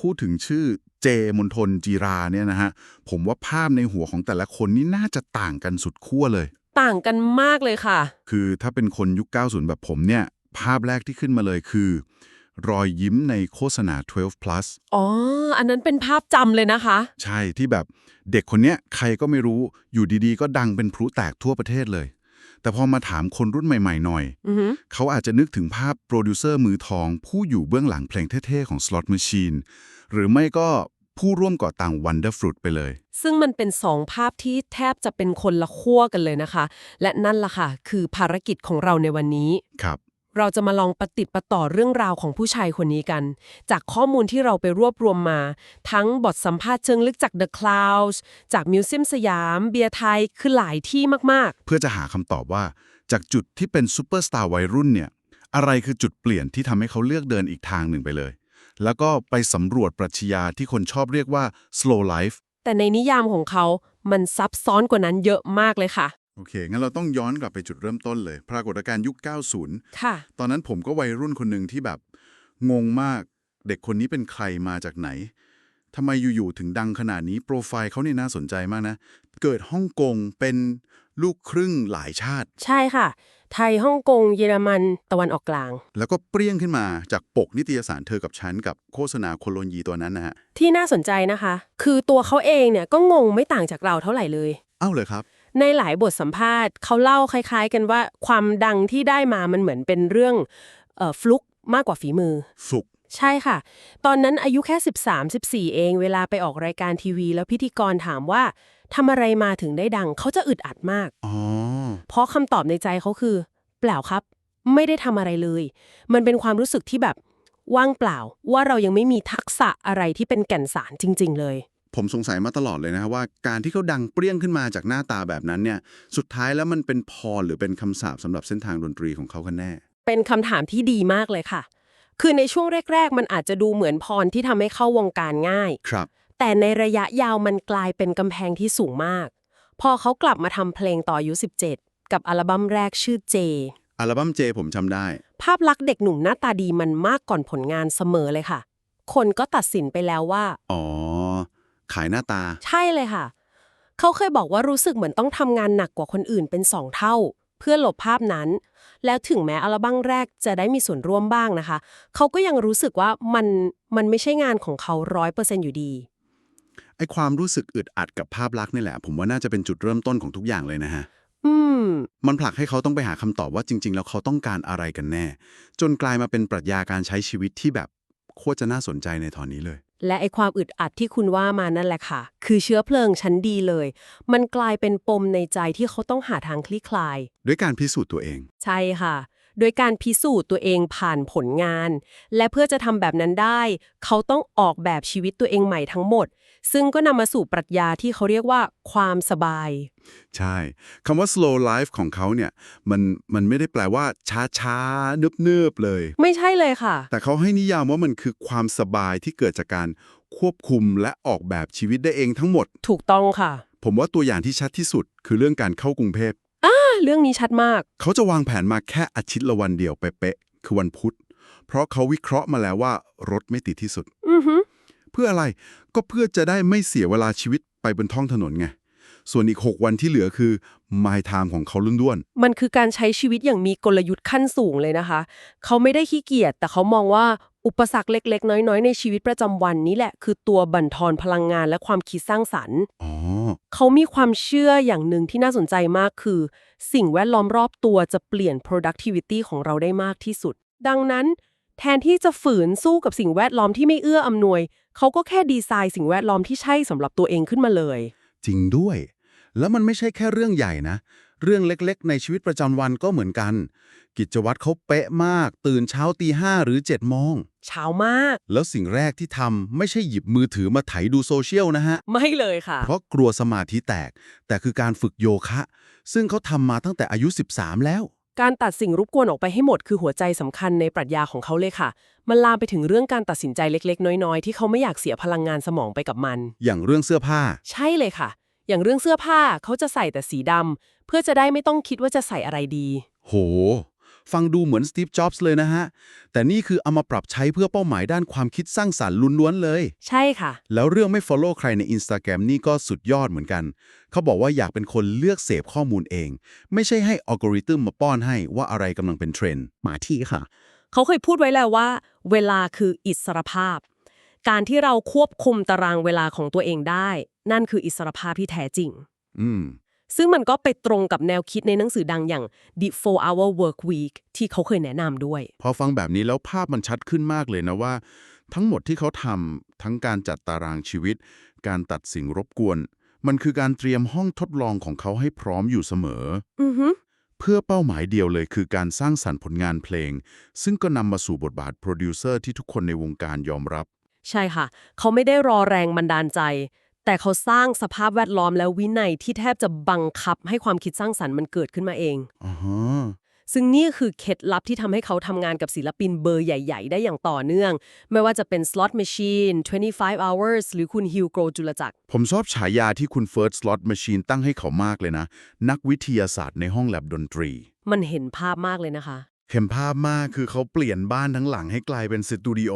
พูดถึงชื่อเจมนทนจีราเนี่ยนะฮะผมว่าภาพในหัวของแต่ละคนนี่น่าจะต่างกันสุดขั้วเลย ต่างกันมากเลยค่ะ คือถ้าเป็นคนยุค 90 แบบผมเนี่ย ภาพแรกที่ขึ้นมาเลยคือ รอยยิ้มในโฆษณา 12 plus อ๋อ อันนั้นเป็นภาพจำเลยนะคะ ใช่ที่แบบเด็กคนเนี้ยใครก็ไม่รู้อยู่ดีๆ ก็ดังเป็นพลุแตกทั่วประเทศเลย แต่พอมาถามคนรุ่นใหม่ ๆ หน่อยอือหือเขาอาจจะนึกถึงภาพโปรดิวเซอร์มือทอง ผู้อยู่เบื้องหลังเพลงเท่ ๆ ของ Slot Machine หรือไม่ก็ผู้ร่วมก่อตั้ง Wonder Fruit ไปเลย ซึ่งมันเป็นสองภาพที่แทบจะเป็นคนละขั้วกันเลยนะคะ และนั่นล่ะค่ะ คือภารกิจของเราในวันนี้ ครับ เราจะมาลองปฏิดประต่อเรื่องราวของผู้ชายคนนี้กัน จากข้อมูลที่เราไปรวบรวมมา ทั้งบทสัมภาษณ์เชิงลึกจาก The Clouds จากมิวเซียมสยาม เบียร์ไทย คือหลายที่มากเพื่อจะหาคำตอบว่า จากจุดที่เป็นซูเปอร์สตาร์วัยรุ่นเนี่ย อะไรคือจุดเปลี่ยนที่ทำให้เขาเลือกเดินอีกทางหนึ่งไปเลย แล้วก็ไปสำรวจปรัชญาที่คนชอบเรียกว่า slow life ๆแต่ในนิยามของเขา มันซับซ้อนกว่านั้นเยอะมากเลยค่ะ โอเค งั้นเราต้องย้อนกลับไปจุดเริ่มต้นเลย ปรากฏการณ์ยุค 90 ค่ะ ตอนนั้นผมก็วัยรุ่นคนหนึ่งที่แบบ งงมากเด็กคนนี้เป็นใครมาจากไหนทำไมอยู่ๆถึงดังขนาดนี้โปรไฟล์เขาเนี่ยน่าสนใจมากนะ เกิดฮ่องกงเป็นลูกครึ่งหลายชาติ ใช่ค่ะ ไทยฮ่องกงเยอรมันตะวันออกกลาง แล้วก็เปรี้ยงขึ้นมาจากปกนิตยสารเธอกับฉันกับโฆษณาโคโลนยีตัวนั้นนะฮะที่น่าสนใจนะคะ คือตัวเขาเองเนี่ยก็งงไม่ต่างจากเราเท่าไหร่เลย เอ้าเลยครับ ในหลายบทสัมภาษณ์เขาเล่าคล้าย ๆ กันว่าความดังที่ได้มามันเหมือนเป็นเรื่องเอ่อฟลุกมากกว่าฝีมือ สุก ใช่ค่ะ ตอนนั้นอายุแค่ 13 14 เอง เวลาไปออกรายการทีวี แล้วพิธีกรถามว่าทำอะไรมาถึงได้ดัง เขาจะอึดอัดมาก อ๋อ เพราะคำตอบในใจเขาคือ เปล่าครับ ไม่ได้ทำอะไรเลย มันเป็นความรู้สึกที่แบบว่างเปล่าว่าเรายังไม่มีทักษะอะไรที่เป็นแก่นสารจริง ๆ เลย ผมสงสัยมาตลอดเลยนะฮะว่าการที่เขาดังเปรี้ยงขึ้นมาจากหน้าตาแบบนั้นเนี่ยสุดท้ายแล้วมันเป็นพรหรือเป็นคำสาปสำหรับเส้นทางดนตรีของเขากันแน่ เป็นคำถามที่ดีมากเลยค่ะ คือในช่วงแรก ๆ มันอาจจะดูเหมือนพรที่ทำให้เข้าวงการง่าย ครับ แต่ในระยะยาวมันกลายเป็นกำแพงที่สูงมาก พอเขากลับมาทำเพลงต่ออายุ17 กับอัลบั้มแรกชื่อเจ อัลบั้มเจผมจำได้ ภาพลักษณ์เด็กหนุ่มหน้าตาดีมันมากก่อนผลงานเสมอเลยค่ะ คนก็ตัดสินไปแล้วว่า อ๋อ ขายหน้าตา ใช่เลยค่ะ เขาเคยบอกว่ารู้สึกเหมือนต้องทำงานหนักกว่าคนอื่นเป็นสองเท่า เพื่อหลบภาพนั้น แล้วถึงแม้อัลบั้มแรกจะได้มีส่วนร่วมบ้างนะคะ เขาก็ยังรู้สึกว่ามันมันไม่ใช่งานของเขาร้อยเปอร์เซ็นอยู่ดีไอความรู้สึกอึดอัดกับภาพลักษณ์นี่แหละ ผมว่าน่าจะเป็นจุดเริ่มต้นของทุกอย่างเลยนะฮะ อืม มันผลักให้เขาต้องไปหาคำตอบว่าจริง ๆ แล้วเขาต้องการอะไรกันแน่ จนกลายมาเป็นปรัชญาการใช้ชีวิตที่แบบโคตรจะน่าสนใจในตอนนี้เลย และไอความอึดอัดที่คุณว่ามานั่นแหละค่ะ คือเชื้อเพลิงชั้นดีเลย มันกลายเป็นปมในใจที่เขาต้องหาทางคลี่คลาย ด้วยการพิสูจน์ตัวเอง ใช่ค่ะ โดยการพิสูจน์ตัวเองผ่านผลงาน และเพื่อจะทำแบบนั้นได้ เขาต้องออกแบบชีวิตตัวเองใหม่ทั้งหมด ซึ่งก็นำมาสู่ปรัชญาที่เขาเรียกว่าความสบาย ใช่คำว่า slow life ของเขาเนี่ยมันมันไม่ได้แปลว่า ช้าช้าๆเนิบๆเลย ไม่ใช่เลยค่ะ แต่เขาให้นิยามว่ามันคือความสบายที่เกิดจากการควบคุมและออกแบบชีวิตได้เองทั้งหมด ถูกต้องค่ะ ผมว่าตัวอย่างที่ชัดที่สุด คือเรื่องการเข้ากรุงเทพเรื่องนี้ชัดมาก เขาจะวางแผนมาแค่อาทิตย์ละวันเดียวเป๊ะๆคือวันพุธ เพราะเขาวิเคราะห์มาแล้วว่ารถไม่ติดที่สุด อือฮึเพื่ออะไรก็เพื่อจะได้ไม่เสียเวลาชีวิตไปบนท้องถนนไงส่วนอีก 6 วันที่เหลือคือ my time ของเขาล้วนมันคือการใช้ชีวิตอย่างมีกลยุทธ์ขั้นสูงเลยนะคะ เขาไม่ได้ขี้เกียจ แต่เขามองว่าอุปสรรคเล็ก ๆ น้อย ๆ ในชีวิตประจำวันนี้แหละ คือตัวบั่นทอนพลังงานและความคิดสร้างสรรค์ๆอ๋อเขามีความเชื่ออย่างหนึ่งที่น่าสนใจมากคือ สิ่งแวดล้อมรอบตัวจะเปลี่ยน productivity ของเราได้มากที่สุด ดังนั้น แทนที่จะฝืนสู้กับสิ่งแวดล้อมที่ไม่เอื้ออำนวย เขาก็แค่ดีไซน์สิ่งแวดล้อมที่ใช่สำหรับตัวเองขึ้นมาเลย จริงด้วย แล้วมันไม่ใช่แค่เรื่องใหญ่นะ เรื่องเล็กๆ ในชีวิตประจำวันก็เหมือนกัน กิจวัตรเขาเป๊ะมาก ตื่นเช้าตีห้าหรือ7จ็ดโมงเช้ามาก แล้วสิ่งแรกที่ทำไม่ใช่หยิบมือถือมาไถดูโซเชียลนะฮะ ไม่เลยค่ะ เพราะกลัวสมาธิแตก แต่คือการฝึกโยคะ ซึ่งเขาทำมาตั้งแต่อายุ 13 แล้ว การตัดสิ่งรบกวนออกไปให้หมดคือหัวใจสำคัญในปรัชญาของเขาเลยค่ะ มันลามไปถึงเรื่องการตัดสินใจเล็กๆ น้อยๆ ที่เขาไม่อยากเสียพลังงานสมองไปกับมัน อย่างเรื่องเสื้อผ้า ใช่เลยค่ะ อย่างเรื่องเสื้อผ้าเขาจะใส่แต่สีดำเพื่อจะได้ไม่ต้องคิดว่าจะใส่อะไรดี โห ฟังดูเหมือนสตีฟ จ็อบส์เลยนะฮะ แต่นี่คือเอามาปรับใช้เพื่อเป้าหมายด้านความคิดสร้างสารรค์ล้วนๆเลย ใช่ค่ะ แล้วเรื่องไม่ follow ใครใน Instagram นี่ก็สุดยอดเหมือนกัน เขาบอกว่าอยากเป็นคนเลือกเสพข้อมูลเอง ไม่ใช่ให้อัลกอริทึมมาป้อนให้ว่าอะไรกำลังเป็นเทรนด์มาที่ค่ะ เขาเคยพูดไว้แล้วว่า เวลาคืออิสรภาพ การที่เราควบคุมตารางเวลาของตัวเองได้ นั่นคืออิสรภาพที่แท้จริง อืม ซึ่งมันก็ไปตรงกับแนวคิดในหนังสือดังอย่าง The 4 Hour Work Week ที่เขาเคยแนะนำด้วย พอฟังแบบนี้แล้วภาพมันชัดขึ้นมากเลยนะว่า ทั้งหมดที่เขาทำทั้งการจัดตารางชีวิต การตัดสิ่งรบกวน มันคือการเตรียมห้องทดลองของเขาให้พร้อมอยู่เสมอ อือฮึเพื่อเป้าหมายเดียวเลยคือการสร้างสรรค์ผลงานเพลง ซึ่งก็นำมาสู่บทบาทโปรดิวเซอร์ที่ทุกคนในวงการยอมรับ ใช่ค่ะ เขาไม่ได้รอแรงบันดาลใจ แต่เขาสร้างสภาพแวดล้อมและวินัยที่แทบจะบังคับให้ความคิดสร้างสรรค์มันเกิดขึ้นมาเองอ๋อฮะซึ่งนี่คือเคล็ดลับที่ทำให้เขาทำงานกับศิลปินเบอร์ใหญ่ ๆ ได้อย่างต่อเนื่อง ไม่ว่าจะเป็น Slot Machine 25 Hours หรือคุณฮิวโกรจุลจักร ผมชอบฉายาที่คุณ First Slot Machine ตั้งให้เขามากเลยนะ นักวิทยาศาสตร์ในห้องแลบดนตรี มันเห็นภาพมากเลยนะคะ เห็นภาพมากคือเขาเปลี่ยนบ้านทั้งหลังให้กลายเป็นสตูดิโอ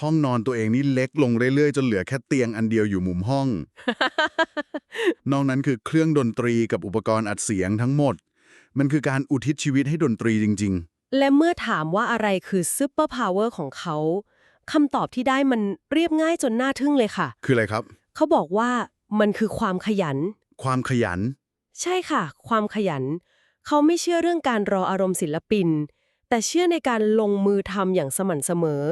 ห้องนอนตัวเองนี่เล็กลงเรื่อยๆ จนเหลือแค่เตียงอันเดียวอยู่มุมห้อง นอกนั้นคือเครื่องดนตรีกับอุปกรณ์อัดเสียงทั้งหมด มันคือการอุทิศชีวิตให้ดนตรีจริงและเมื่อถามว่าอะไรคือซูเปอร์พาวเวอร์ของเขาคำตอบที่ได้มันเรียบง่ายจนน่าทึ่งเลยค่ะๆคืออะไรครับ เขาบอกว่ามันคือความขยัน ความขยัน ใช่ค่ะ ความขยัน เขาไม่เชื่อเรื่องการรออารมณ์ศิลปิน แต่เชื่อในการลงมือทำอย่างสม่ำเสมอ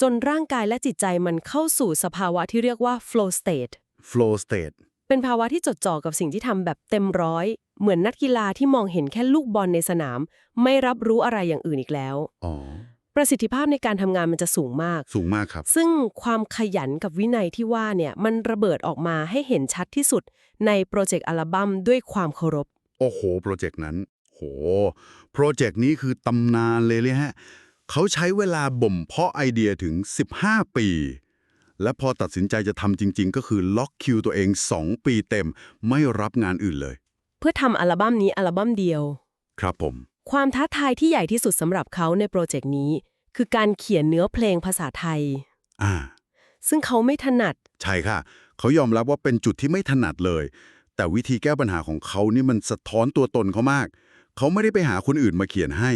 จนร่างกายและจิตใจมันเข้าสู่สภาวะที่เรียกว่า flow state flow state เป็นภาวะที่จดจ่อกับสิ่งที่ทำแบบเต็มร้อย เหมือนนักกีฬาที่มองเห็นแค่ลูกบอลในสนาม ไม่รับรู้อะไรอย่างอื่นอีกแล้วอ๋อประสิทธิภาพในการทำงานมันจะสูงมาก สูงมากครับ ซึ่งความขยันกับวินัยที่ว่าเนี่ย มันระเบิดออกมาให้เห็นชัดที่สุดในโปรเจกต์อัลบั้มด้วยความเคารพ โอ้โห โปรเจกต์นั้น โหโปรเจกต์นี้คือตำนานเลยเลยฮะเขาใช้เวลาบ่มเพาะไอเดียถึง 15 ปี และพอตัดสินใจจะทำจริง ๆ ก็คือล็อกคิวตัวเอง 2 ปีเต็ม ไม่รับงานอื่นเลย เพื่อทำอัลบั้มนี้อัลบั้มเดียว ครับผม ความท้าทายที่ใหญ่ที่สุดสำหรับเขาในโปรเจกต์นี้ คือการเขียนเนื้อเพลงภาษาไทย อ่า ซึ่งเขาไม่ถนัด ใช่ค่ะ เขายอมรับว่าเป็นจุดที่ไม่ถนัดเลย แต่วิธีแก้ปัญหาของเขานี่มันสะท้อนตัวตนเขามาก เขาไม่ได้ไปหาคนอื่นมาเขียนให้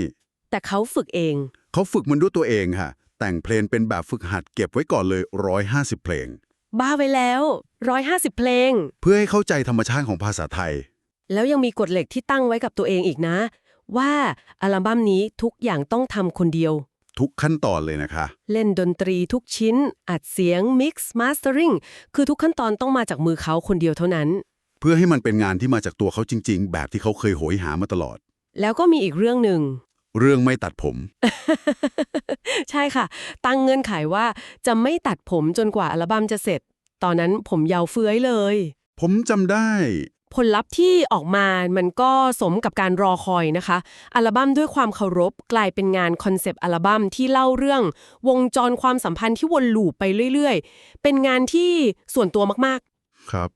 แต่เขาฝึกเอง เขาฝึกมันด้วยตัวเองค่ะ แต่งเพลงเป็นแบบฝึกหัดเก็บไว้ก่อนเลย 150 เพลง บ้าไว้แล้ว 150 เพลง เพื่อให้เข้าใจธรรมชาติของภาษาไทย แล้วยังมีกฎเหล็กที่ตั้งไว้กับตัวเองอีกนะ ว่าอัลบั้มนี้ทุกอย่างต้องทำคนเดียว ทุกขั้นตอนเลยนะคะ เล่นดนตรีทุกชิ้น อัดเสียงมิกซ์มาสเตอริงคือทุกขั้นตอนต้องมาจากมือเขาคนเดียวเท่านั้น เพื่อให้มันเป็นงานที่มาจากตัวเขาจริง ๆ แบบที่เขาเคยโหยหามาตลอด แล้วก็มีอีกเรื่องหนึ่ง เรื่องไม่ตัดผม ใช่ค่ะ ตั้งเงื่อนไขว่าจะไม่ตัดผมจนกว่าอัลบั้มจะเสร็จ ตอนนั้นผมยาวเฟื้อยเลย ผมจำได้ ผลลัพธ์ที่ออกมามันก็สมกับการรอคอยนะคะ อัลบั้มด้วยความเคารพกลายเป็นงานคอนเซปต์อัลบั้มที่เล่าเรื่อง วงจรความสัมพันธ์ที่วนลูปไปเรื่อย ๆ เป็นงานที่ส่วนตัวมากๆ ครับ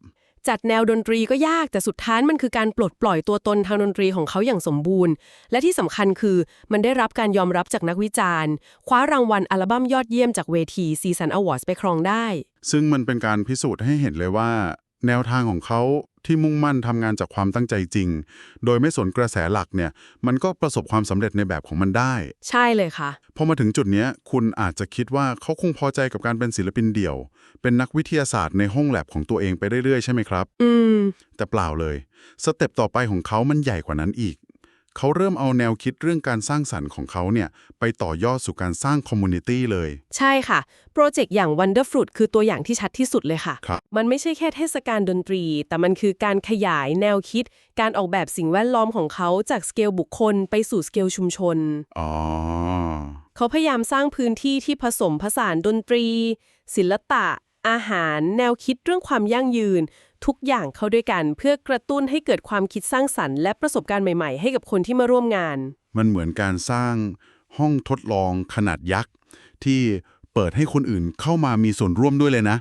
จัดแนวดนตรีก็ยากแต่สุดท้ายมันคือการปลดปล่อยตัวตนทางดนตรีของเขาอย่างสมบูรณ์ และที่สำคัญคือมันได้รับการยอมรับจากนักวิจารณ์ คว้ารางวัลอัลบั้มยอดเยี่ยมจากเวทีซีซันอวอร์ดไปครองได้ ซึ่งมันเป็นการพิสูจน์ให้เห็นเลยว่า แนวทางของเขา ที่มุ่งมั่นทำงานจากความตั้งใจจริง โดยไม่สนกระแสหลักเนี่ย มันก็ประสบความสำเร็จในแบบของมันได้ ใช่เลยค่ะ พอมาถึงจุดเนี้ยคุณอาจจะคิดว่าเขาคงพอใจกับการเป็นศิลปินเดี่ยว เป็นนักวิทยาศาสตร์ในห้องแลบของตัวเองไปเรื่อยๆ ใช่ไหมครับ อืม แต่เปล่าเลย สเต็ปต่อไปของเขามันใหญ่กว่านั้นอีก เขาเริ่มเอาแนวคิดเรื่องการสร้างสรรค์ของเขาเนี่ยไปต่อยอดสู่การสร้างคอมมูนิตี้เลย ใช่ค่ะ โปรเจกต์อย่าง Wonderfruit คือตัวอย่างที่ชัดที่สุดเลยค่ะ ครับ มันไม่ใช่แค่เทศกาลดนตรี แต่มันคือการขยายแนวคิด การออกแบบสิ่งแวดล้อมของเขาจากสเกลบุคคลไปสู่สเกลชุมชน อ๋อ เขาพยายามสร้างพื้นที่ที่ผสมผสานดนตรี ศิลปะ อาหาร แนวคิดเรื่องความยั่งยืน ทุกอย่างเข้าด้วยกันเพื่อกระตุ้นให้เกิดความคิดสร้างสรรค์และประสบการณ์ใหม่ๆ ให้กับคนที่มาร่วมงาน มันเหมือนการสร้างห้องทดลองขนาดยักษ์ ที่เปิดให้คนอื่นเข้ามามีส่วนร่วมด้วยเลยนะ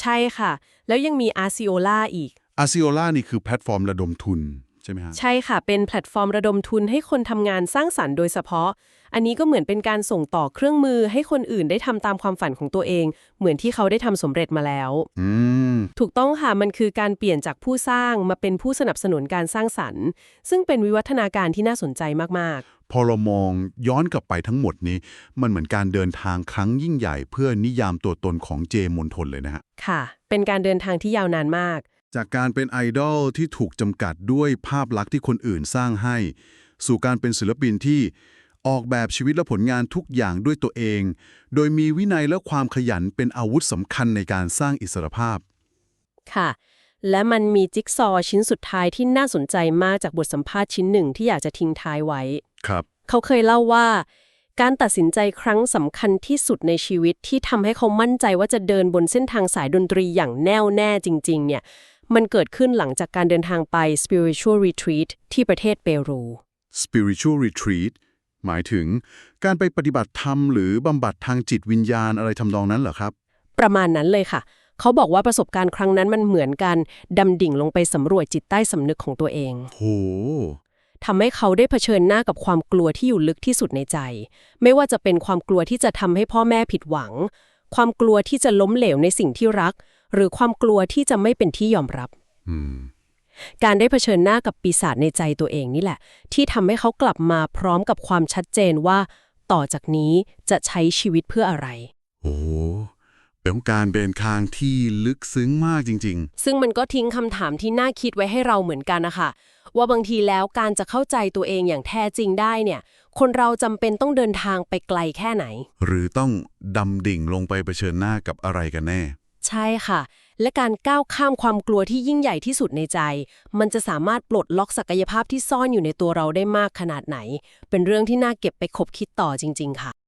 ใช่ค่ะ แล้วยังมีอาซิโอลาอีก a าซิโอล่านี่คือแพลตฟอร์มระดมทุน ใช่ไหมฮะใช่ค่ะ เป็นแพลตฟอร์มระดมทุนให้คนทำงานสร้างสรรค์โดยเฉพาะ อันนี้ก็เหมือนเป็นการส่งต่อเครื่องมือให้คนอื่นได้ทำตามความฝันของตัวเอง เหมือนที่เขาได้ทำสำเร็จมาแล้ว อืม ถูกต้องค่ะ มันคือการเปลี่ยนจากผู้สร้างมาเป็นผู้สนับสนุนการสร้างสรรค์ ซึ่งเป็นวิวัฒนาการที่น่าสนใจมากพอเรามองย้อนกลับไปทั้งหมดนี้ มันเหมือนการเดินทางครั้งยิ่งใหญ่ เพื่อนิยามตัวตนของเจมนทนเลยนะฮะๆค่ะ เป็นการเดินทางที่ยาวนานมาก จากการเป็นไอดอลที่ถูกจำกัดด้วยภาพลักษณ์ที่คนอื่นสร้างให้ สู่การเป็นศิลปินที่ออกแบบชีวิตและผลงานทุกอย่างด้วยตัวเอง โดยมีวินัยและความขยันเป็นอาวุธสำคัญในการสร้างอิสรภาพ ค่ะ และมันมีจิ๊กซอว์ชิ้นสุดท้ายที่น่าสนใจมากจากบทสัมภาษณ์ชิ้นหนึ่งที่อยากจะทิ้งท้ายไว้ ครับ เขาเคยเล่าว่า การตัดสินใจครั้งสำคัญที่สุดในชีวิตที่ทำให้เขามั่นใจว่าจะเดินบนเส้นทางสายดนตรีอย่างแน่วแน่จริง ๆ เนี่ย มันเกิดขึ้นหลังจากการเดินทางไป spiritual retreat ที่ประเทศเปรู spiritual retreat หมายถึงการไปปฏิบัติธรรม หรือบำบัดทางจิตวิญญาณอะไรทำนองนั้นเหรอครับ ประมาณนั้นเลยค่ะ เขาบอกว่าประสบการณ์ครั้งนั้นมันเหมือนกันดำดิ่งลงไปสำรวจจิตใต้สำนึกของตัวเองโหทำให้เขาได้เผชิญหน้ากับความกลัวที่อยู่ลึกที่สุดในใจ ไม่ว่าจะเป็นความกลัวที่จะทำให้พ่อแม่ผิดหวัง ความกลัวที่จะล้มเหลวในสิ่งที่รัก หรือความกลัวที่จะไม่เป็นที่ยอมรับอืมการได้เผชิญหน้ากับปีศาจในใจตัวเองนี่แหละ ที่ทำให้เขากลับมาพร้อมกับความชัดเจนว่า ต่อจากนี้จะใช้ชีวิตเพื่ออะไร โอ้เป็นการเดินทางที่ลึกซึ้งมากจริงซึ่งมันก็ทิ้งคำถามที่น่าคิดไว้ให้เราเหมือนกันนะคะว่าบางทีแล้วการจะเข้าใจตัวเองอย่างแท้จริงได้เนี่ย คนเราจำเป็นต้องเดินทางไปไกลแค่ไหนๆหรือต้องดำดิ่งลงไปเผชิญหน้ากับอะไรกันแน่ ใช่ค่ะ และการก้าวข้ามความกลัวที่ยิ่งใหญ่ที่สุดในใจ มันจะสามารถปลดล็อกศักยภาพที่ซ่อนอยู่ในตัวเราได้มากขนาดไหน เป็นเรื่องที่น่าเก็บไปคบคิดต่อจริง ๆ ค่ะ